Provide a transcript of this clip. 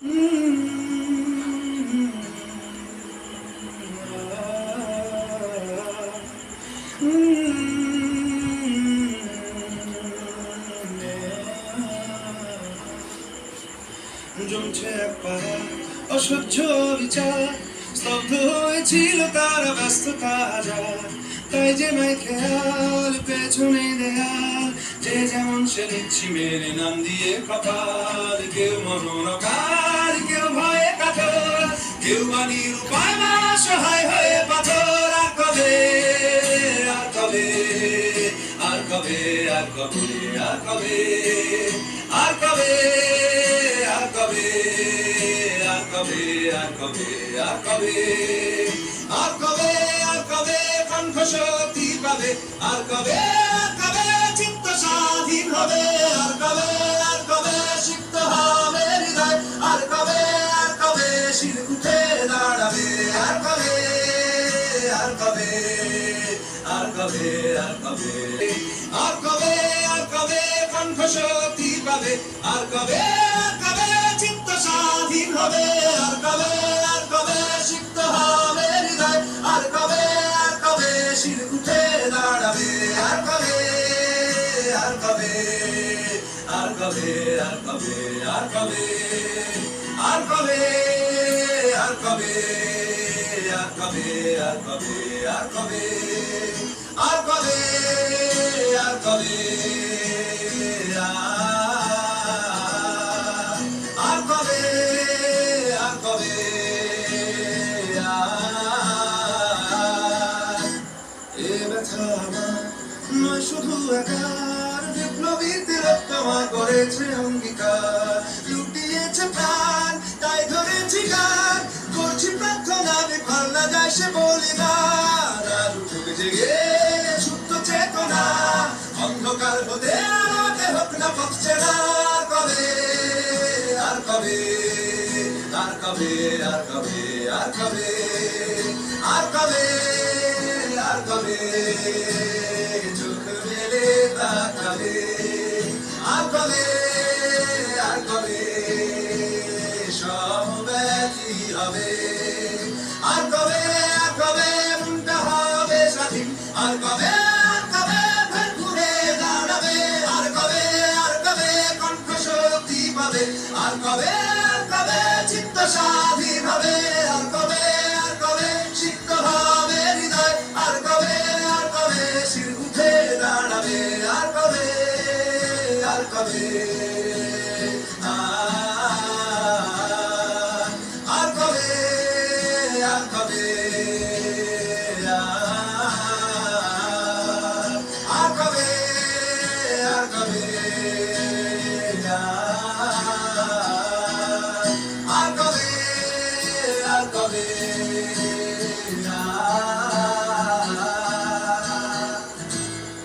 জমছে এক পাড়া অসহ্য বিচার। স্তব্ধ হয়েছিল তারা ব্যস্ততা হাজার তাই যে মাই খেয়াল পেছনে দেয়াল। যে যেমন সে নিচ্ছি মেরে নাম দিয়ে কপাল কেউ মনোনকাল কেউ ভয়ে কাতর কেউ বাণীর উপায় না সহায় হয়ে পাথর আর কবে আর কবে আর কবে আর কবে আর কবে আর কবে আর কবে আর কবে আর কবে আর কবে আর কবে আর কবে কণ্ঠ শক্তি পাবে আর কবে হবে আর কবে আর কবে সিক্ত হবে হৃদয়? আর কবে আর কবে শির উঠে দাঁড়াবে? আর কবে আর কবে আর কবে আর কবে? আর কবে আর কবে কণ্ঠ শক্তি পাবে? কবে আর কবে আর কবে আর কবে আর কবে আর কবে আর কবে আর কবে আর কবে আর কবে আর কবে আর কবে আর কবে আর এ ব্যথা আমার শুধু একার বিপ্লবী তিলোত্তমা করেছে অঙ্গীকার। লুটিয়েছে প্রাণ, তাই ধরেছি গান। করছি প্রার্থনা বিফল না যায় সে বলিদান আর উঠুক জেগে সুপ্ত চেতনা, অন্ধকার হতে আলোতে হোক না পথছে না কবে, আর কবে আর কবে আর কবে আর কবে আর কবে আর কবে। আর কবে আর কবে হবে আর কবে আর কবে ফের ঘুরে দাঁড়াবে? আর আর কবে কণ্ঠ শক্তি পাবে? আর কবে আর কবে চিত্ত স্বাধীন কবে আর কবে আর কবে আর কবে আর কবে আর কবে আর কবে।